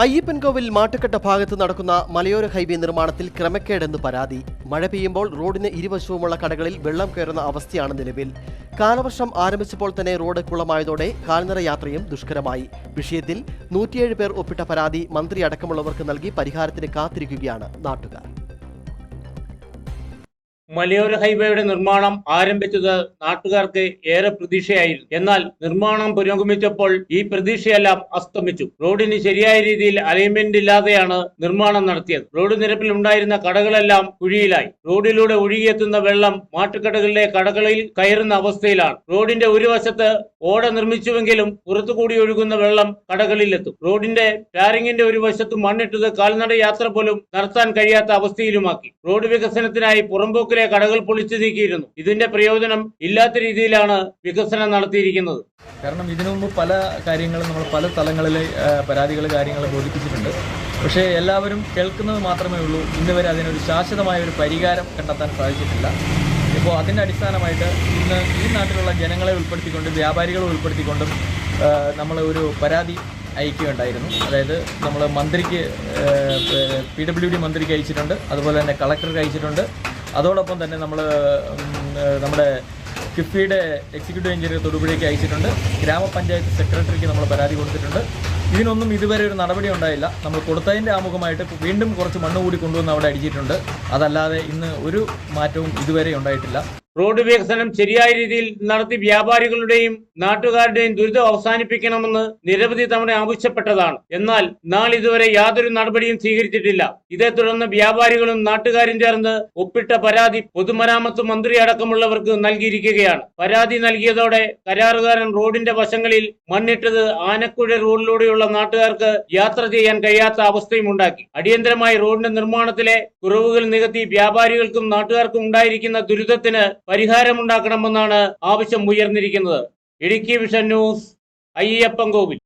അയ്യപ്പൻകോവിൽ മാട്ടുക്കട്ട ഭാഗത്ത് നടക്കുന്ന മലയോര ഹൈവേ നിർമ്മാണത്തിൽ ക്രമക്കേടെന്ന് പരാതി. മഴ പെയ്യുമ്പോൾ റോഡിന് ഇരുവശവുമുള്ള കടകളിൽ വെള്ളം കയറുന്ന അവസ്ഥയാണ് നിലവിൽ. കാലവർഷം ആരംഭിച്ചപ്പോൾ തന്നെ റോഡ് കുളമായതോടെ കാൽനട യാത്രയും ദുഷ്കരമായി. വിഷയത്തിൽ നൂറ്റിയേഴ് പേർ ഒപ്പിട്ട പരാതി മന്ത്രി അടക്കമുള്ളവർക്ക് നൽകി പരിഹാരത്തിന് കാത്തിരിക്കുകയാണ് നാട്ടുകാർ. മലയോര ഹൈവേയുടെ നിർമ്മാണം ആരംഭിച്ചത് നാട്ടുകാർക്ക് ഏറെ പ്രതീക്ഷയായിരുന്നു. എന്നാൽ നിർമ്മാണം പുരോഗമിച്ചപ്പോൾ ഈ പ്രതീക്ഷയെല്ലാം അസ്തമിച്ചു. റോഡിന് ശരിയായ രീതിയിൽ അലൈൻമെന്റ് ഇല്ലാതെയാണ് നിർമ്മാണം നടത്തിയത്. റോഡ് നിരപ്പിൽ ഉണ്ടായിരുന്ന കടകളെല്ലാം കുഴിയിലായി. റോഡിലൂടെ ഒഴുകിയെത്തുന്ന വെള്ളം മാട്ടുകടകളിലെ കടകളിൽ കയറുന്ന അവസ്ഥയിലാണ്. റോഡിന്റെ ഒരു വശത്ത് ഓട നിർമ്മിച്ചുവെങ്കിലും പുറത്തുകൂടി ഒഴുകുന്ന വെള്ളം കടകളിലെത്തും. റോഡിന്റെ ടാരിങ്ങിന്റെ ഒരു വശത്ത് മണ്ണിട്ടത് കാൽനട യാത്ര പോലും നടത്താൻ കഴിയാത്ത അവസ്ഥയിലുമാക്കി. റോഡ് വികസനത്തിനായി പുറമ്പോക്കിലെ കടകൾ പൊളിച്ചു നീക്കിയിരുന്നു. ഇതിന്റെ പ്രയോജനം ഇല്ലാത്ത രീതിയിലാണ് വികസനം നടത്തിയിരിക്കുന്നത്. കാരണം ഇതിനു മുമ്പ് പല കാര്യങ്ങളും നമ്മൾ പല സ്ഥലങ്ങളിലെ പരാതികൾ കാര്യങ്ങൾ ബോധിപ്പിച്ചിട്ടുണ്ട്. പക്ഷേ എല്ലാവരും കേൾക്കുന്നത് മാത്രമേ ഉള്ളൂ. ഇന്ന് വരെ അതിനൊരു ശാശ്വതമായ ഒരു പരിഹാരം കണ്ടെത്താൻ സാധിച്ചിട്ടില്ല. ഇപ്പോൾ അതിന്റെ അടിസ്ഥാനമായിട്ട് ഇന്ന് ഈ നാട്ടിലുള്ള ജനങ്ങളെ ഉൾപ്പെടുത്തിക്കൊണ്ട് വ്യാപാരികളെ ഉൾപ്പെടുത്തിക്കൊണ്ടും നമ്മൾ ഒരു പരാതി അയക്കുകയുണ്ടായിരുന്നു. അതായത് നമ്മൾ മന്ത്രിക്ക് പി ഡബ്ല്യു ഡി മന്ത്രിക്ക് അയച്ചിട്ടുണ്ട്. അതുപോലെ തന്നെ കളക്ടർക്ക് അയച്ചിട്ടുണ്ട്. അതോടൊപ്പം തന്നെ നമ്മൾ നമ്മുടെ കിഫ്ബിയുടെ എക്സിക്യൂട്ടീവ് എഞ്ചിനീയർ തൊടുപുഴയ്ക്ക് അയച്ചിട്ടുണ്ട്. ഗ്രാമപഞ്ചായത്ത് സെക്രട്ടറിക്ക് നമ്മൾ പരാതി കൊടുത്തിട്ടുണ്ട്. ഇതിനൊന്നും ഇതുവരെ ഒരു നടപടി ഉണ്ടായില്ല. നമ്മൾ കൊടുത്തതിന്റെ ആമുഖമായിട്ട് വീണ്ടും കുറച്ച് മണ്ണ് കൂടി കൊണ്ടുവന്ന് അവിടെ അടിച്ചിട്ടുണ്ട്. അതല്ലാതെ ഇന്ന് ഒരു മാറ്റവും ഇതുവരെ ഉണ്ടായിട്ടില്ല. റോഡ് വികസനം ശരിയായ രീതിയിൽ നടത്തി വ്യാപാരികളുടെയും നാട്ടുകാരുടെയും ദുരിതം അവസാനിപ്പിക്കണമെന്ന് നിരവധി തവണ ആവശ്യപ്പെട്ടതാണ്. എന്നാൽ നാളിതുവരെ യാതൊരു നടപടിയും സ്വീകരിച്ചിട്ടില്ല. ഇതേ തുടർന്ന് വ്യാപാരികളും നാട്ടുകാരും ചേർന്ന് ഒപ്പിട്ട പരാതി പൊതുമരാമത്ത് മന്ത്രി അടക്കമുള്ളവർക്ക് നൽകിയിരിക്കുകയാണ്. പരാതി നൽകിയതോടെ കരാറുകാരൻ റോഡിന്റെ വശങ്ങളിൽ മണ്ണിട്ടത് ആനക്കുഴ റോഡിലൂടെയുള്ള നാട്ടുകാർക്ക് യാത്ര ചെയ്യാൻ കഴിയാത്ത അവസ്ഥയും ഉണ്ടാക്കി. അടിയന്തരമായി റോഡിന്റെ നിർമ്മാണത്തിലെ കുറവുകൾ നികത്തി വ്യാപാരികൾക്കും നാട്ടുകാർക്കും ഉണ്ടായിരിക്കുന്ന ദുരിതത്തിന് പരിഹാരമുണ്ടാക്കണമെന്നാണ് ആവശ്യം ഉയർന്നിരിക്കുന്നത്. Idukki Vision News Ayyappan Kovil.